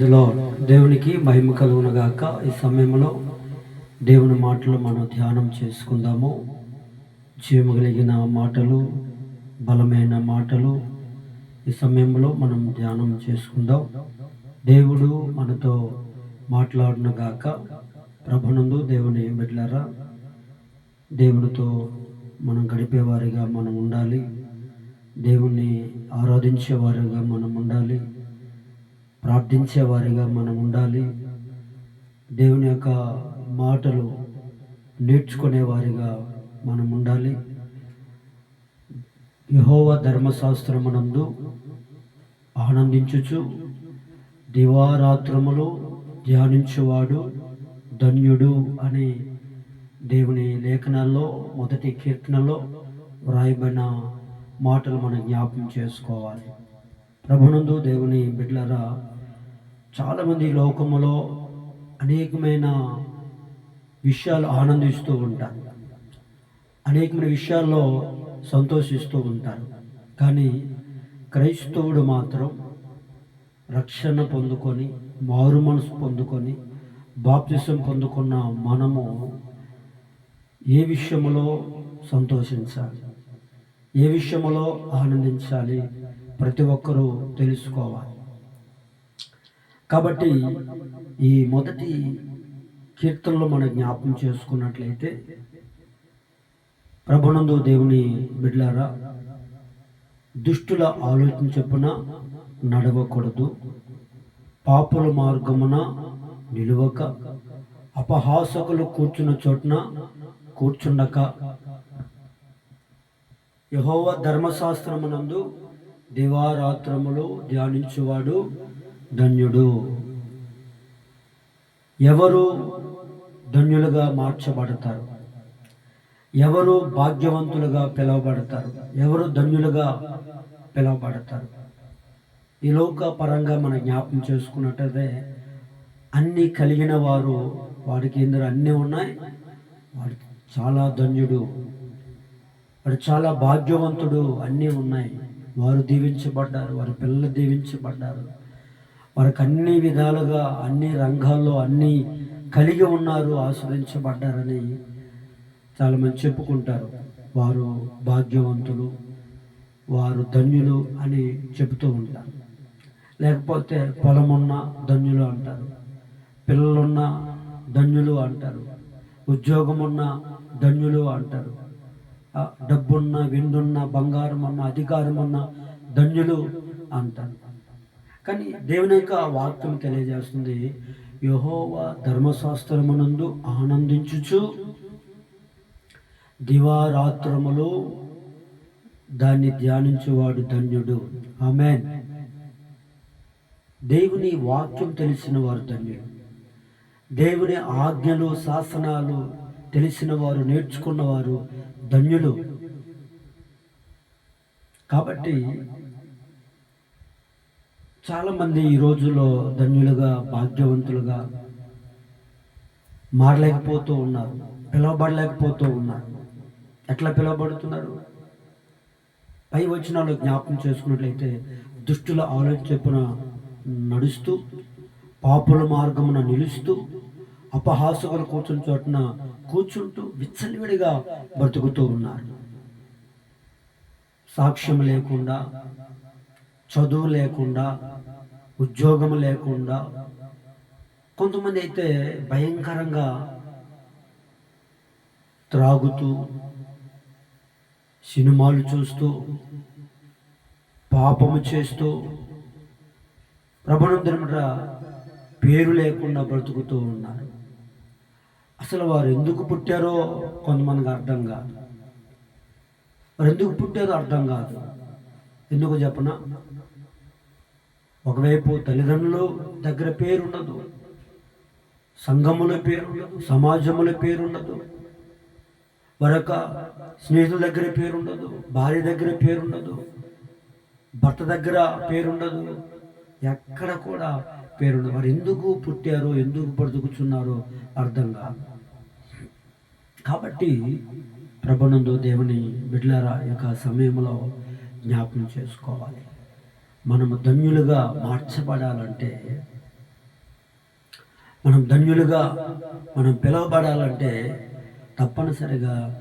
ఇందులో దేవునికి మహిమ కలుగునగాక ఈ సమయంలో దేవుని మాటలు మనం ధ్యానం చేసుకుందాము. జీవము కలిగిన మాటలు బలమైన మాటలు ఈ సమయంలో మనం ధ్యానం చేసుకుందాం. దేవుడు మనతో మాట్లాడునగాక. ప్రభునందు దేవుని బిడ్డలారా దేవుడితో మనం గడిపేవారిగా మనం ఉండాలి. దేవుణ్ణి ఆరాధించేవారిగా మనం ఉండాలి. ప్రార్థించేవారిగా మనం ఉండాలి. దేవుని యొక్క మాటలు నేర్చుకునేవారిగా మనం ఉండాలి. యహోవ ధర్మశాస్త్రమునందు ఆనందించుచు దివారాత్రములు ధ్యానించువాడు ధన్యుడు అని దేవుని లేఖనాల్లో మొదటి కీర్తనలో వ్రాయబడిన మాటలు మనం జ్ఞాపం చేసుకోవాలి. ప్రభునందు దేవుని బిడ్లరా చాలామంది లోకములో అనేకమైన విషయాలు ఆనందిస్తూ ఉంటారు. అనేకమైన విషయాల్లో సంతోషిస్తూ ఉంటారు. కానీ క్రైస్తవుడు మాత్రం రక్షణ పొందుకొని మారు మనసు పొందుకొని బాప్తిసం పొందుకున్న మనము ఏ విషయములో సంతోషించాలి? ఏ విషయములో ఆనందించాలి? ప్రతి ఒక్కరూ తెలుసుకోవాలి. కాబట్టి ఈ మొదటి కీర్తనలో మనం జ్ఞాపకం చేసుకున్నట్లయితే ప్రభునందు దేవుని బిడ్లారా దుష్టుల ఆలోచన చెప్పున నడవకూడదు పాపుల మార్గమున నిలువక అపహాసకులు కూర్చున్న చోటున కూర్చుండక. యహోవ ధర్మశాస్త్రమునందు దివారాత్రములు ధ్యానించువాడు ధన్యుడు. ఎవరు ధన్యులుగా మార్చబడతారు? ఎవరు భాగ్యవంతులుగా పిలువబడతారు? ఎవరు ధన్యులుగా పిలువబడతారు? ఈ లోక పరంగా మనం జ్ఞాపకం చేసుకున్నట్టయితే అన్నీ కలిగిన వారు వాడికి ఇందులో అన్నీ ఉన్నాయి. వాడు చాలా ధన్యుడు. వాడు చాలా భాగ్యవంతుడు. అన్నీ ఉన్నాయి. వారు దీవించబడ్డారు. వారి పిల్లలు దీవించబడ్డారు. వారికి అన్ని విధాలుగా అన్ని రంగాల్లో అన్నీ కలిగి ఉన్నారు ఆస్వాదించబడ్డారని చాలామంది చెప్పుకుంటారు. వారు భాగ్యవంతులు వారు ధన్యులు అని చెబుతూ ఉంటారు. లేకపోతే పొలమున్న ధన్యులు అంటారు పిల్లలున్న ధన్యులు అంటారు ఉద్యోగం ఉన్న ధన్యులు అంటారు డబ్బున్న విందున్న బంగారం ఉన్న అధికారం ఉన్న ధన్యులు అంటారు. కానీ దేవుని యొక్క వాక్యం తెలియజేస్తుంది యహోవా ధర్మశాస్త్రమునందు ఆనందించుచు దివారాత్రములు దాన్ని ధ్యానించువాడు ధన్యుడు. ఆమెన్. దేవుని వాక్యం తెలిసిన వారు ధన్యుడు. దేవుని ఆజ్ఞలు శాసనాలు తెలిసిన వారు నేర్చుకున్నవారు ధన్యులు కాబట్టి చాలామంది ఈ రోజుల్లో ధన్యులుగా భాగ్యవంతులుగా మారలేకపోతూ ఉన్నారు పిలవబడలేకపోతూ ఉన్నారు. ఎట్లా పిలవబడుతున్నారు? పై వచ్చిన వాళ్ళు జ్ఞాపకం చేసుకున్నట్లయితే దుష్టుల ఆలోచన చెప్పున నడుస్తూ పాపుల మార్గమున నిలుస్తూ అపహాసకులు కూర్చుని చోటున కూర్చుంటూ విచ్చలవిడిగా బ్రతుకుతూ ఉన్నారు. సాక్ష్యం లేకుండా చదువు లేకుండా ఉద్యోగం లేకుండా. కొంతమంది అయితే భయంకరంగా త్రాగుతూ సినిమాలు చూస్తూ పాపము చేస్తూ ప్రభునందరమట పేరు లేకుండా బ్రతుకుతూ ఉన్నారు. అసలు వారు ఎందుకు పుట్టారో కొంతమందికి అర్థం కాదు. వారు ఎందుకు పుట్టారో అర్థం కాదు. ఎందుకు చెప్పనా? ఒకవైపు తల్లిదండ్రులు దగ్గర పేరు ఉండదు సంఘముల పేరు ఉండదు సమాజముల పేరుండదు మరొక స్నేహితుల దగ్గర పేరు ఉండదు భార్య దగ్గర పేరు ఉండదు భర్త దగ్గర పేరు ఉండదు ఎక్కడ కూడా పేరుండదు. వారు ఎందుకు పుట్టారో ఎందుకు బ్రతుకుతున్నారో అర్థం కాదు. కాబట్టి ప్రభునందు దేవుని బిడ్డలారా యొక్క సమయంలో జ్ఞాపకం చేసుకోవాలి. మనము ధన్యులుగా మార్చబడాలంటే మనం ధన్యులుగా మనం పిలవబడాలంటే తప్పనిసరిగా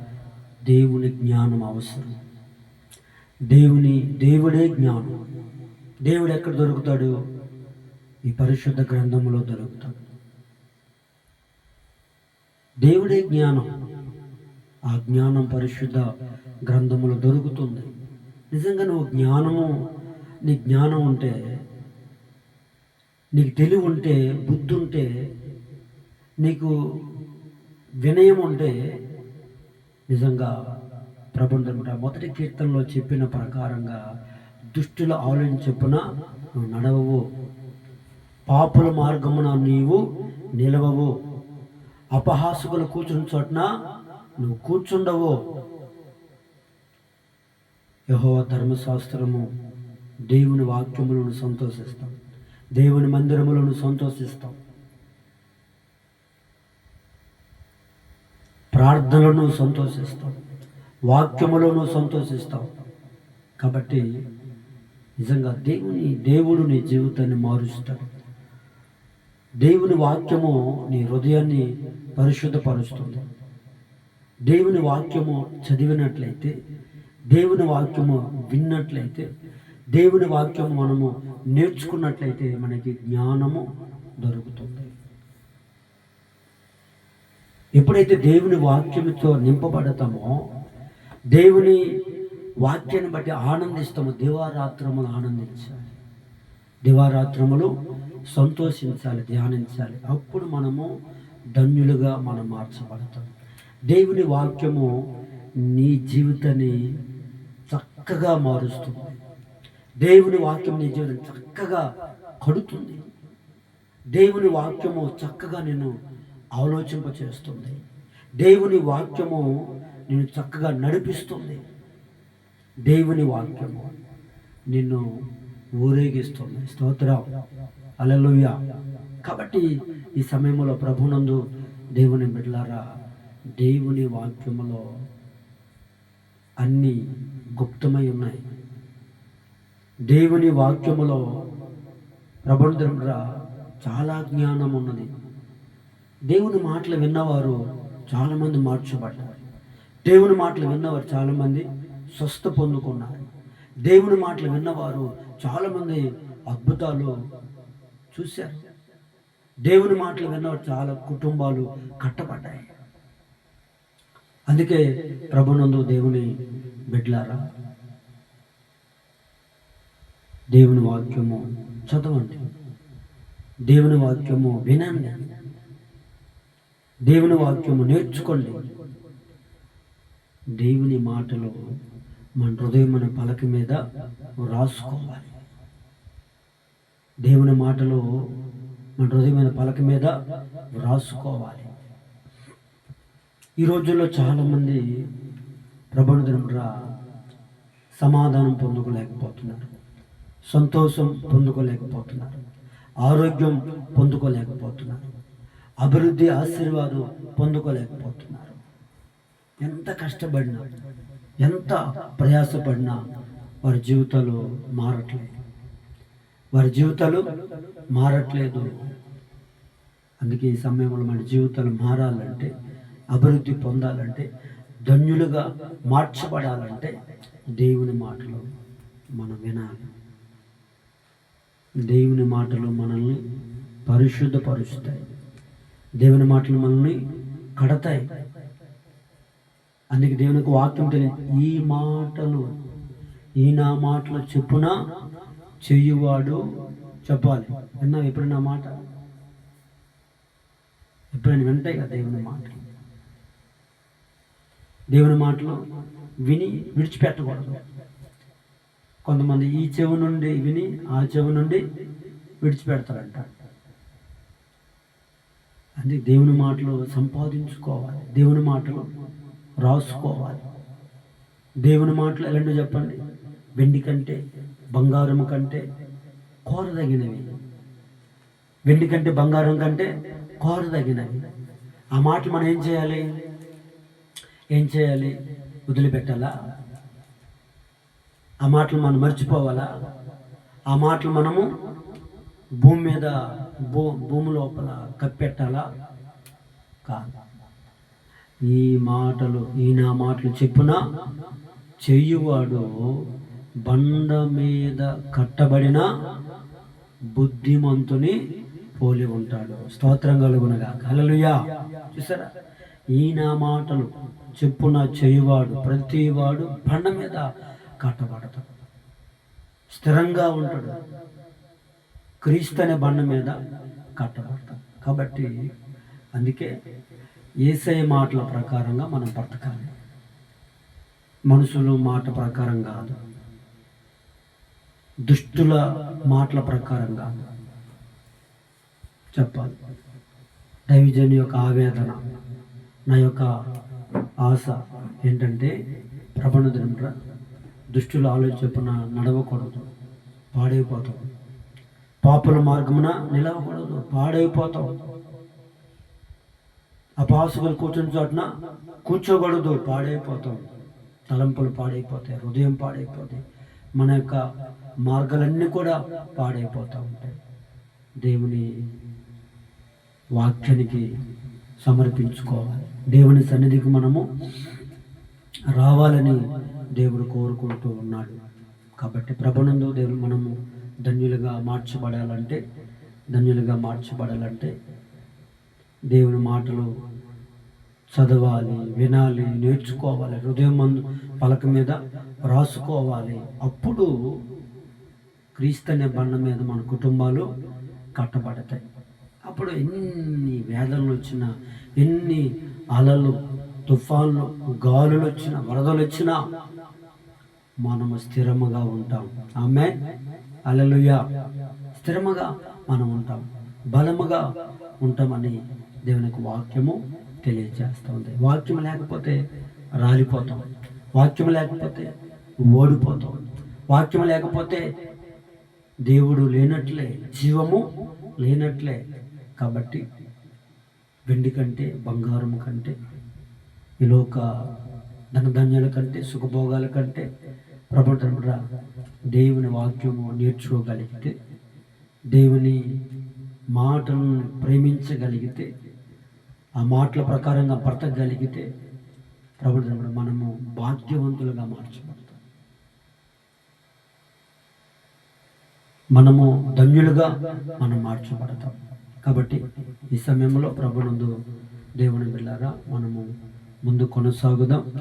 దేవుని జ్ఞానం అవసరం. దేవుని దేవుడే జ్ఞానం. దేవుడు ఎక్కడ దొరుకుతాడు? ఈ పరిశుద్ధ గ్రంథంలో దొరుకుతాడు. దేవుడే జ్ఞానం. ఆ జ్ఞానం పరిశుద్ధ గ్రంథములో దొరుకుతుంది. నిజంగా నువ్వు జ్ఞానము నీ జ్ఞానం ఉంటే నీకు తెలివి ఉంటే బుద్ధి ఉంటే నీకు వినయం ఉంటే నిజంగా ప్రబంధముట మొదటి కీర్తనలో చెప్పిన ప్రకారంగా దుష్టుల ఆలోచన చెప్పున నువ్వు నడవవు. పాపుల మార్గమున నీవు నిలవవు. అపహాసుకులు కూర్చుని చోటన నువ్వు కూర్చుండవు. యహో ధర్మశాస్త్రము దేవుని వాక్యములను సంతోషిస్తాం. దేవుని మందిరములను సంతోషిస్తాం. ప్రార్థనలను సంతోషిస్తాం. వాక్యములను సంతోషిస్తాం. కాబట్టి నిజంగా దేవుని దేవుడు నీ జీవితాన్ని మారుస్తాడు. దేవుని వాక్యము నీ హృదయాన్ని పరిశుద్ధపరుస్తుంది. దేవుని వాక్యము చదివినట్లయితే దేవుని వాక్యము విన్నట్లయితే దేవుని వాక్యం మనము నేర్చుకున్నట్లయితే మనకి జ్ఞానము దొరుకుతుంది. ఎప్పుడైతే దేవుని వాక్యంతో నింపబడతామో దేవుని వాక్యాన్ని బట్టి ఆనందిస్తాము దివారాత్రములు ఆనందించాలి. దివారాత్రములు సంతోషించాలి ధ్యానించాలి. అప్పుడు మనము ధన్యులుగా మనం మార్చబడతాం. దేవుని వాక్యము నీ జీవితాన్ని చక్కగా మారుస్తుంది. దేవుని వాక్యం నీ జీవితం చక్కగా కడుతుంది. దేవుని వాక్యము చక్కగా నేను ఆలోచింప చేస్తుంది. దేవుని వాక్యము నిన్ను చక్కగా నడిపిస్తుంది. దేవుని వాక్యము నిన్ను ఊరేగిస్తుంది. స్తోత్రం. అలలుయ కాబట్టి ఈ సమయంలో ప్రభునందు దేవుని బిడ్లారా దేవుని వాక్యములో అన్నీ గుప్తమై ఉన్నాయి. దేవుని వాక్యములో ప్రబంధంగా చాలా జ్ఞానం ఉన్నది దేవుని మాటలు విన్నవారు చాలామంది మార్చబడ్డారు. దేవుని మాటలు విన్నవారు చాలామంది స్వస్థ పొందుకున్నారు. దేవుని మాటలు విన్నవారు చాలామంది అద్భుతాలు చూశారు. దేవుని మాటలు విన్నవారు చాలా కుటుంబాలు కట్టబడ్డాయి. అందుకే ప్రభునందు దేవుని బిడ్లారా దేవుని వాక్యము చదవండి. దేవుని వాక్యము వినండి. దేవుని వాక్యము నేర్చుకోండి. దేవుని మాటలు మన హృదయం మన పలక మీద రాసుకోవాలి. దేవుని మాటలు మన హృదయమైన పలక మీద రాసుకోవాలి. ఈ రోజుల్లో చాలామంది ప్రబంధనరా సమాధానం పొందుకోలేకపోతున్నారు. సంతోషం పొందుకోలేకపోతున్నారు. ఆరోగ్యం పొందుకోలేకపోతున్నారు. అభివృద్ధి ఆశీర్వాదం పొందుకోలేకపోతున్నారు. ఎంత కష్టపడినా ఎంత ప్రయాసపడినా వారి జీవితాలు మారట్లేదు. వారి జీవితాలు మారట్లేదు. అందుకే ఈ సమయంలో మన జీవితాలు మారాలంటే అభివృద్ధి పొందాలంటే ధన్యులుగా మార్చబడాలంటే దేవుని మాటలు మనం వినాలి. దేవుని మాటలు మనల్ని పరిశుద్ధపరుస్తాయి. దేవుని మాటలు మనల్ని కడతాయి. అందుకే దేవునికి వాక్యం తెలియదు ఈ మాటలు ఈ నా మాటలు చెప్పున చెయ్యువాడు చెప్పాలి. విన్నావు ఎప్పుడైనా మాట? ఎప్పుడైనా వింటాయి కదా దేవుని మాటలు? దేవుని మాటలు విని విడిచిపెట్టకూడదు. కొంతమంది ఈ చెవు నుండి విని ఆ చెవు నుండి విడిచిపెడతారంట. అంటే దేవుని మాటలు సంపాదించుకోవాలి. దేవుని మాటలు రాసుకోవాలి. దేవుని మాటలు ఎలాంటి చెప్పండి? వెండి కంటే బంగారం కంటే కోరదగినవి. వెండి కంటే బంగారం కంటే కోరదగినవి. ఆ మాటలు మనం ఏం చేయాలి? ఏం చేయాలి? వదిలిపెట్టాలా? ఆ మాటలు మనం మర్చిపోవాలా? ఆ మాటలు మనము భూమి మీద భూ భూమి లోపల కప్పెట్టాలా? కాదు. ఈ మాటలు ఈ నా మాటలు చెప్పున చెయ్యువాడు బండ మీద కట్టబడిన బుద్ధిమంతుని పోలి ఉంటాడు. స్తోత్రం కలుగునగా. కలలుయా చూసారా? ఈ నా మాటలు చెప్పున చేయువాడు ప్రతివాడు బండ మీద కట్టబడతాడు స్థిరంగా ఉంటాడు. క్రీస్తు అనే బండ మీద కట్టబడతాడు కాబట్టి అందుకే ఏసై మాటల ప్రకారంగా మనం బ్రతకాలి. మనుషులు మాట ప్రకారం కాదు. దుష్టుల మాటల ప్రకారం కాదు. చెప్పాలి. దైవజన్ యొక్క ఆవేదన నా యొక్క ఆశ ఏంటంటే ప్రబంధ దుష్టుల ఆలోచన నడవకూడదు పాడైపోతాం పాపుల మార్గమున నిలవకూడదు పాడైపోతాం అపాసుకులు కూర్చుని చోటున కూర్చోకూడదు పాడైపోతాం తలంపులు పాడైపోతాయి హృదయం పాడైపోతాయి. మన యొక్క మార్గాలన్నీ కూడా పాడైపోతూ ఉంటాయి. దేవుని వాక్యానికి సమర్పించుకోవాలి. దేవుని సన్నిధికి మనము రావాలని దేవుడు కోరుకుంటూ ఉన్నాడు. కాబట్టి ప్రభునందు దేవుడు మనము ధన్యులుగా మార్చబడాలంటే ధన్యులుగా మార్చబడాలంటే దేవుని మాటలు చదవాలి వినాలి నేర్చుకోవాలి హృదయం మందు పలక మీద రాసుకోవాలి. అప్పుడు క్రీస్తు అనే బండ మీద మన కుటుంబాలు కట్టబడతాయి. అప్పుడు ఎన్ని వేదనలు వచ్చినా ఎన్ని అలలు తుఫాన్లు గాలులు వచ్చినా వరదలు వచ్చినా మనము స్థిరముగా ఉంటాం. ఆమె అలలుయ స్థిరముగా మనం ఉంటాం. బలముగా ఉంటామని దేవునికి వాక్యము తెలియజేస్తుంది. వాక్యం లేకపోతే రాలిపోతాం. వాక్యం లేకపోతే ఓడిపోతాం. వాక్యం లేకపోతే దేవుడు లేనట్లే జీవము లేనట్లే. కాబట్టి వెండి కంటే బంగారం కంటే ఈ లోక ధనధాన్యాల కంటే సుఖభోగాల కంటే ప్రపంచంలో దేవుని వాక్యము నేర్చుకోగలిగితే దేవుని మాటలను ప్రేమించగలిగితే ఆ మాటల ప్రకారంగా బ్రతకగలిగితే ప్రభుత్వ మనము భాగ్యవంతులుగా మార్చబడతాం. మనము ధన్యులుగా మనం మార్చబడతాం. కాబట్టి ఈ సమయంలో ప్రభునందు దేవుని వెళ్ళారా మనము ముందు కొనసాగుదాం.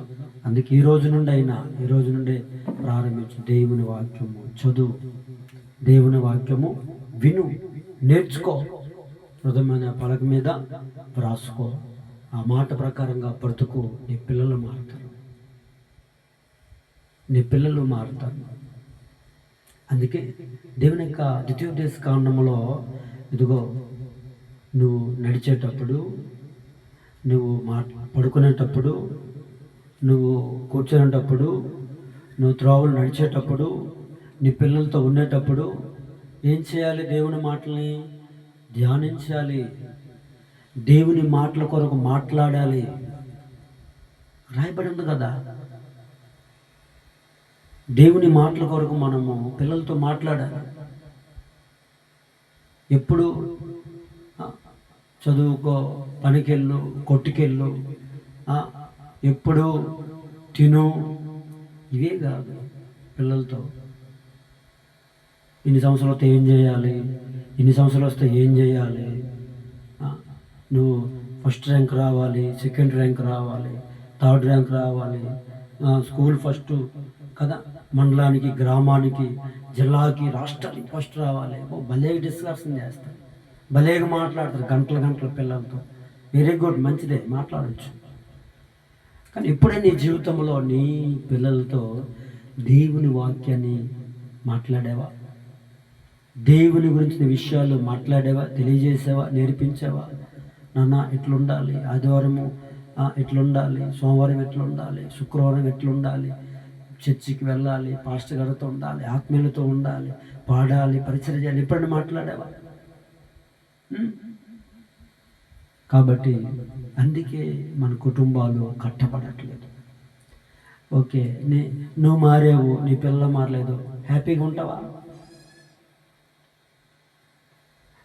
అందుకే ఈ రోజు నుండి అయినా ఈ రోజు నుండే ప్రారంభించు దేవుని వాక్యము. చదువు దేవుని వాక్యము. విను నేర్చుకో. హృదయమైన పలక మీద రాసుకో ఆ మాట ప్రకారంగా బ్రతుకు. నీ పిల్లలు మారుతారు. నీ పిల్లలు మారుతారు. అందుకే దేవుని యొక్క ద్వితీయోదేశ కాండంలో ఇదిగో నువ్వు నడిచేటప్పుడు నువ్వు మా పడుకునేటప్పుడు నువ్వు కూర్చునేటప్పుడు నువ్వు త్రోవలు నడిచేటప్పుడు నీ పిల్లలతో ఉండేటప్పుడు ఏం చేయాలి దేవుని మాటల్ని? ధ్యానించాలి. దేవుని మాటల కొరకు మాట్లాడాలి. రాయబడి ఉంది కదా? దేవుని మాటల కొరకు మనము పిల్లలతో మాట్లాడాలి. ఎప్పుడు చదువుకో పనికెళ్ళు కొట్టుకెళ్ళు. ఎప్పుడూ ఎప్పుడు తిను. ఇవే కాదు పిల్లలతో. ఇన్ని సంవత్సరాలు వస్తే ఏం చేయాలి? ఇన్ని సంవత్సరాలు వస్తే ఏం చేయాలి? నువ్వు ఫస్ట్ ర్యాంక్ రావాలి సెకండ్ ర్యాంక్ రావాలి థర్డ్ ర్యాంక్ రావాలి. స్కూల్ ఫస్ట్ కదా మండలానికి గ్రామానికి జిల్లాకి రాష్ట్రానికి ఫస్ట్ రావాలి. ఓ భలే డిస్కషన్ చేస్తారు. భలేగా మాట్లాడతారు గంటల గంటల పిల్లలతో. వెరీ గుడ్ మంచిదే మాట్లాడచ్చు. కానీ ఎప్పుడే నీ జీవితంలో నీ పిల్లలతో దేవుని వాక్యాన్ని మాట్లాడేవా? దేవుని గురించిన విషయాలు మాట్లాడేవా? తెలియజేసేవా? నేర్పించేవా? నాన్న ఎట్లుండాలి ఆదివారము ఎట్లుండాలి సోమవారం ఎట్లుండాలి శుక్రవారం ఎట్లుండాలి చర్చికి వెళ్ళాలి. పాస్టర్ గారితో ఉండాలి. ఆత్మీయులతో ఉండాలి. పాడాలి. పరిచయం చేయాలి ఎప్పుడైనా మాట్లాడేవా? కాబట్టి అందుకే మన కుటుంబాలు కట్టబడట్లేదు. ఓకే నీ నువ్వు మారావు నీ పిల్లలు మారలేదు హ్యాపీగా ఉంటావా?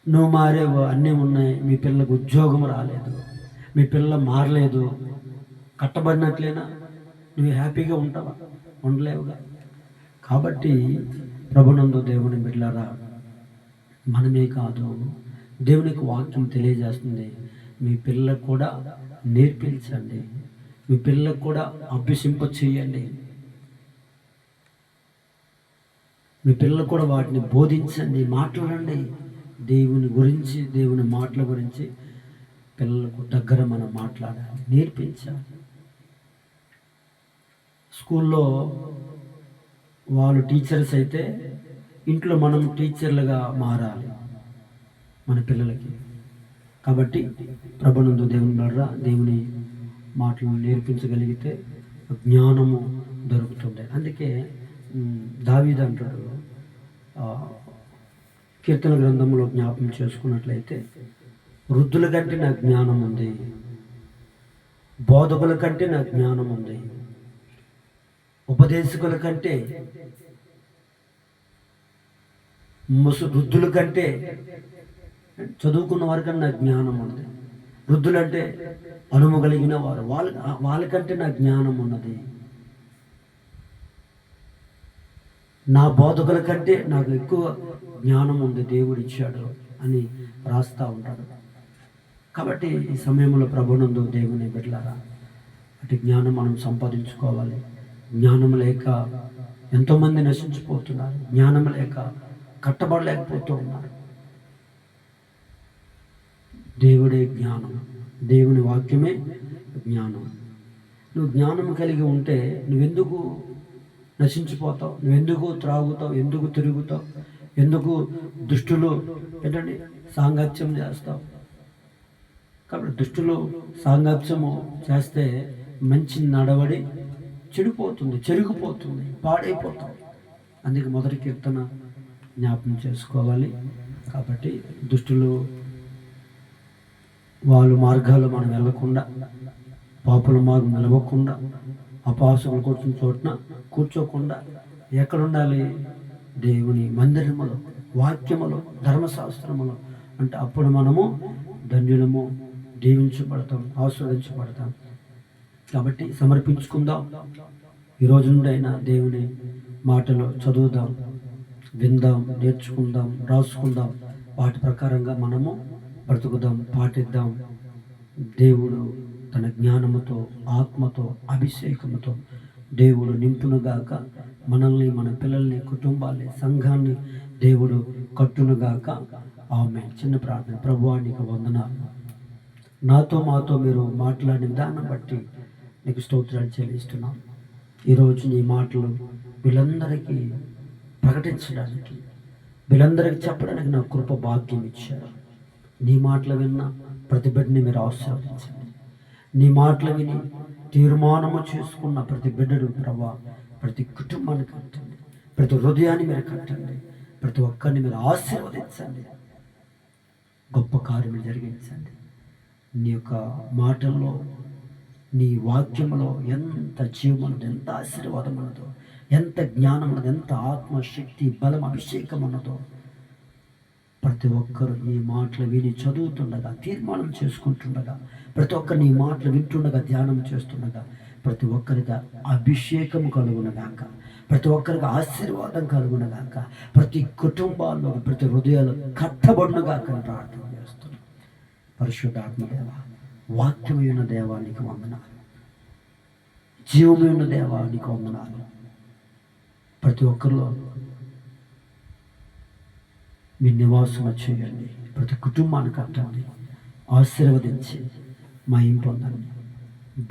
నువ్వు మారేవు అన్నీ ఉన్నాయి మీ పిల్లలకు ఉద్యోగం రాలేదు మీ పిల్ల మారలేదు కట్టబడినట్లేనా? నువ్వు హ్యాపీగా ఉంటావా? ఉండలేవుగా. కాబట్టి ప్రభునందు దేవుని బిడ్డలారా మనమే కాదు దేవునికి వాక్యం తెలియజేస్తుంది. మీ పిల్లలకు కూడా నేర్పించండి. మీ పిల్లలకు కూడా అభ్యసింప చేయండి. మీ పిల్లలకు కూడా వాటిని బోధించండి మాట్లాడండి. దేవుని గురించి దేవుని మాటల గురించి పిల్లలకు దగ్గర మనం మాట్లాడాలి నేర్పించాలి. స్కూల్లో వాళ్ళు టీచర్స్ అయితే ఇంట్లో మనం టీచర్లుగా మారాలి. మన పిల్లలకి. కాబట్టి ప్రభునందు దేవుని ద్వారా దేవుని మాటలు నేర్పించగలిగితే జ్ఞానము దొరుకుతుంది. అందుకే దావీద్ అంటాడు కీర్తన గ్రంథంలో జ్ఞాపం చేసుకున్నట్లయితే వృద్ధుల కంటే నా జ్ఞానం ఉంది బోధకుల కంటే నా జ్ఞానం ఉంది ఉపదేశకుల కంటే ముసు వృద్ధుల కంటే చదువుకున్న వారికన్నా నా జ్ఞానం ఉంది వృద్ధులంటే అనుము కలిగిన వారు. వాళ్ళ వాళ్ళకంటే నా జ్ఞానం ఉన్నది. నా బోధకుల కంటే నాకు ఎక్కువ జ్ఞానం ఉంది దేవుడు ఇచ్చాడు అని రాస్తూ ఉంటాడు కాబట్టి ఈ సమయంలో ప్రభునందు దేవుని బిడ్డలారా అటు జ్ఞానం మనం సంపాదించుకోవాలి. జ్ఞానం లేక ఎంతోమంది నశించిపోతున్నారు. జ్ఞానం లేక కట్టబడలేకపోతూ ఉన్నారు. దేవుడే జ్ఞానం. దేవుని వాక్యమే జ్ఞానం. నువ్వు జ్ఞానం కలిగి ఉంటే నువ్వెందుకు నశించిపోతావు? నువ్వెందుకు త్రాగుతావు? ఎందుకు తిరుగుతావు? ఎందుకు దుష్టులు ఏంటండి? సాంగత్యం చేస్తావు. కాబట్టి దుష్టులు సాంగత్యము చేస్తే మంచి నడవడి చెడిపోతుంది చెరిగిపోతుంది పాడైపోతుంది అందుకే మొదటి కీర్తన జ్ఞాపకం చేసుకోవాలి. కాబట్టి దుష్టులు వాళ్ళ మార్గాలు మనం వెళ్ళకుండా పాపుల మార్గం నిలవకుండా అపాసకులు కూర్చున్న చోటున కూర్చోకుండా ఎక్కడుండాలి? దేవుని మందిరములో వాక్యములో ధర్మశాస్త్రములో. అంటే అప్పుడు మనము ధన్యులము దీవించబడతాం ఆస్వాదించబడతాం కాబట్టి సమర్పించుకుందాం. ఈ రోజు నుండి అయినా దేవుని మాటలు చదువుదాం విందాం నేర్చుకుందాం రాసుకుందాం. వాటి ప్రకారంగా మనము బ్రతుకుదాం పాటిద్దాం. దేవుడు తన జ్ఞానముతో ఆత్మతో అభిషేకముతో దేవుడు నింపునుగాక మనల్ని మన పిల్లల్ని కుటుంబాన్ని సంఘాన్ని దేవుడు కట్టునుగాక. ఆమె చిన్న ప్రార్థన. ప్రభువా నీకు వందనాలు. నాతో మాతో మీరు మాట్లాడిన దాన్ని బట్టి నీకు స్తోత్రాలు చెల్లిస్తున్నాం. ఈరోజు నీ మాటలు వీళ్ళందరికీ ప్రకటించడానికి వీళ్ళందరికీ చెప్పడానికి నా కృప భాగ్యం ఇచ్చారు. నీ మాటలు విన్న ప్రతి బిడ్డని మీరు ఆశీర్వదించండి. నీ మాటలు విని తీర్మానము చేసుకున్న ప్రతి బిడ్డడు ప్రభా ప్రతి కుటుంబాన్ని కట్టండి. ప్రతి హృదయాన్ని మీరు కట్టండి. ప్రతి ఒక్కరిని మీరు ఆశీర్వదించండి. గొప్ప కార్యములు జరిగించండి. నీ యొక్క మాటల్లో నీ వాక్యంలో ఎంత జీవం ఎంత ఆశీర్వాదం ఉన్నదో ఎంత జ్ఞానం ఉన్నదో ఎంత ఆత్మశక్తి బలం అభిషేకం ఉన్నదో ప్రతి ఒక్కరు ఈ మాటలు విని చదువుతుండగా తీర్మానం చేసుకుంటుండగా ప్రతి ఒక్కరు నీ మాటలు వింటుండగా ధ్యానం చేస్తుండగా ప్రతి ఒక్కరికి అభిషేకం కలుగునగాక ప్రతి ఒక్కరికి ఆశీర్వాదం కలుగునగాక ప్రతి కుటుంబాల్లో ప్రతి హృదయాలు కట్టబడునుగాక ప్రార్థన చేస్తున్నాం. పరిశుద్ధాత్మదేవ వాక్యమైన దేవానికి వందనాలు. జీవమైన దేవానికి వందనాలు. ప్రతి ఒక్కరిలో మీ నివాసం చేయండి. ప్రతి కుటుంబాన్ని కట్టండి ఆశీర్వదించి మయం పొందండి.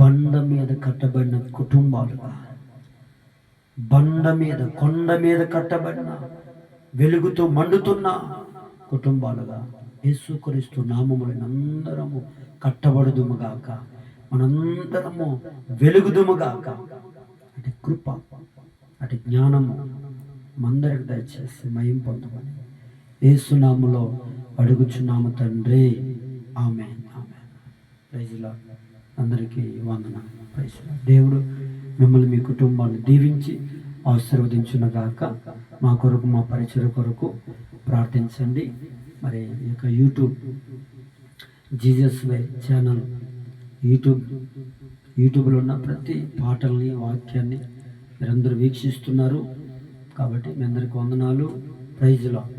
బండ మీద కట్టబడిన కుటుంబాలుగా బండ మీద కొండ మీద కట్టబడిన వెలుగుతో మండుతున్న కుటుంబాలుగా యేసుక్రీస్తు నామములను అందరము కట్టబడుదుముగాక. మనందరము వెలుగుదుముగాక. అటు కృప అటు జ్ఞానము మందరికి దయచేసి మయం పొందమని ఏసునాములో అడుగుచున్నాము తండ్రి. ఆమె ఆమె ప్రైజ్లా అందరికీ వందన ప్రైజ్లా దేవుడు మిమ్మల్ని మీ కుటుంబాన్ని దీవించి ఆశీర్వదించునగాక. మా కొరకు మా పరిచయ కొరకు ప్రార్థించండి. మరి ఈ యొక్క YouTube Jesus way channel YouTube యూట్యూబ్లో ఉన్న ప్రతి పాటల్ని వాక్యాన్ని మీరందరూ వీక్షిస్తున్నారు. కాబట్టి మీ అందరికి వందనాలు. ప్రైజ్లో ప్రైజ్లో